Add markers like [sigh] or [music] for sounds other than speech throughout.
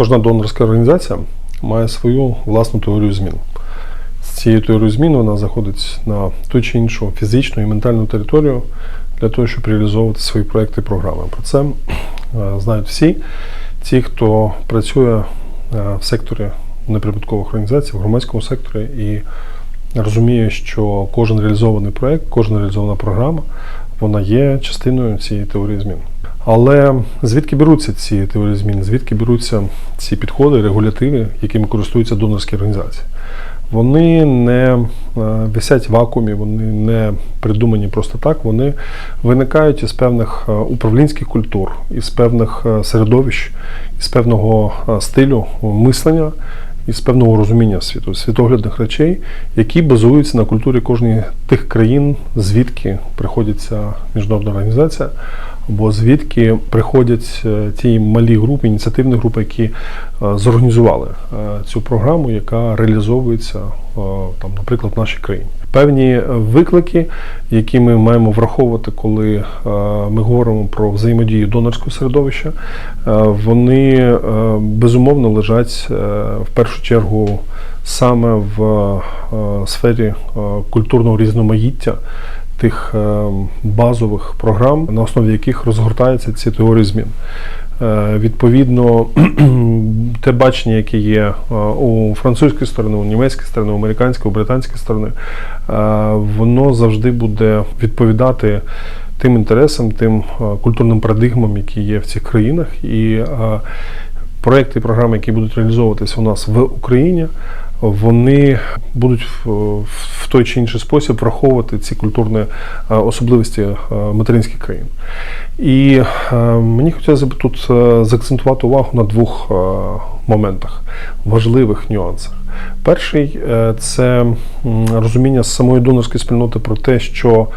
Кожна донорська організація має свою власну теорію змін. З цією теорією змін вона заходить на ту чи іншу фізичну і ментальну територію для того, щоб реалізовувати свої проекти і програми. Про це е, знають всі ті, хто працює е, в секторі неприбуткових організацій, в громадському секторі і розуміє, що кожен реалізований проект, кожна реалізована програма, вона є частиною цієї теорії змін. Але звідки беруться ці теорії змін? Звідки беруться ці підходи, регулятиви, якими користуються донорські організації? Вони не е, висять в вакуумі, вони не придумані просто так. Вони виникають із певних е, управлінських культур, із певних е, середовищ, із певного стилю мислення, із певного розуміння світу, світоглядних речей, які базуються на культурі кожної тих країн, звідки приходить ця міжнародна організація, або звідки приходять е, ті малі групи, ініціативні групи, які е, зорганізували е, цю програму, яка реалізовується там, наприклад, в нашій країні. Певні виклики, які ми маємо враховувати, коли ми говоримо про взаємодію донорського середовища, вони безумовно лежать в першу чергу саме в сфері культурного різноманіття тих е, базових програм, на основі яких розгортаються ці теорії змін. Е, Відповідно, [clears throat] те бачення, яке є е, у французької сторони, у німецької сторони, у американської, у британської сторони, воно завжди буде відповідати тим інтересам, тим культурним парадигмам, які є в цих країнах. І проекти і програми, які будуть реалізовуватися у нас в Україні, вони будуть в, той чи інший спосіб враховувати ці культурні е, особливості е, материнських країн. І е, мені хотілося б тут заакцентувати увагу на двох моментах, важливих нюансах. Перший це розуміння самої донорської спільноти про те, що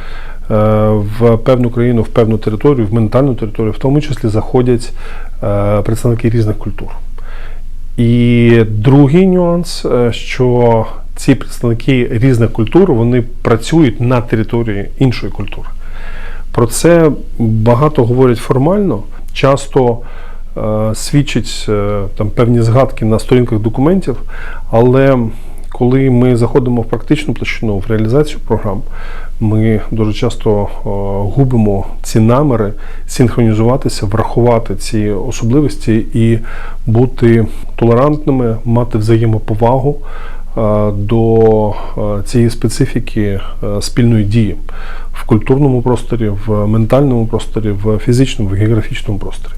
в певну країну, в певну територію, в ментальну територію, в тому числі заходять е, представники різних культур. І другий нюанс, е, що ці представники різних культур вони працюють на території іншої культури. Про це багато говорять формально, часто е, свідчать е, там певні згадки на сторінках документів, але коли ми заходимо в практичну площину, в реалізацію програм, ми дуже часто е, губимо ці наміри синхронізуватися, врахувати ці особливості і бути толерантними, мати взаємоповагу е, до е, цієї специфіки спільної дії культурному просторі, в ментальному просторі, в фізичному, в географічному просторі.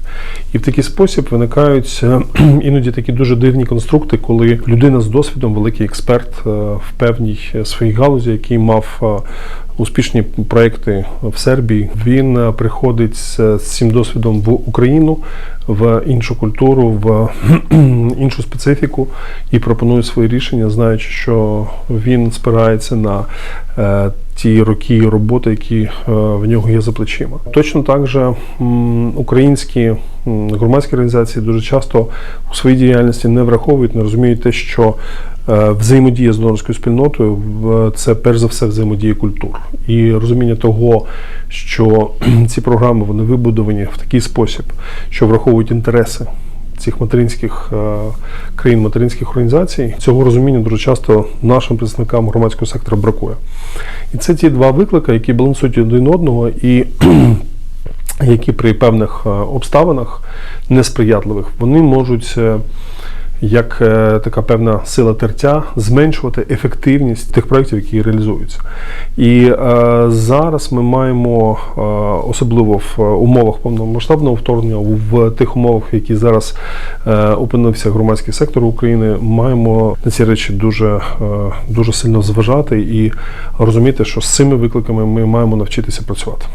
І в такий спосіб виникають е, [clears throat] іноді такі дуже дивні конструкти, коли людина з досвідом, великий експерт е, в певній своїй галузі, який мав е, успішні проекти в Сербії, він приходить з цим досвідом в Україну, в іншу культуру, в [clears throat] іншу специфіку і пропонує свої рішення, знаючи, що він спирається на ті роки роботи, які е, в нього є за плечима. Точно так же українські громадські організації дуже часто у своїй діяльності не враховують, не розуміють те, що е, взаємодія з донорською спільнотою це перш за все взаємодія культур. І розуміння того, що ці програми вони вибудовані в такий спосіб, що враховують інтереси цих материнських е, країн, материнських організацій, цього розуміння дуже часто нашим представникам громадського сектора бракує. І це ті два виклики, які балансують один одного і [clears throat] які при певних е, обставинах несприятливих вони можуть. Е, Як е, така певна сила тертя зменшувати ефективність тих проєктів, які реалізуються. І е, зараз ми маємо, е, особливо в умовах повномасштабного вторгнення, в тих умовах, які зараз е, опинився громадський сектор України, маємо на ці речі дуже, е, дуже сильно зважати і розуміти, що з цими викликами ми маємо навчитися працювати.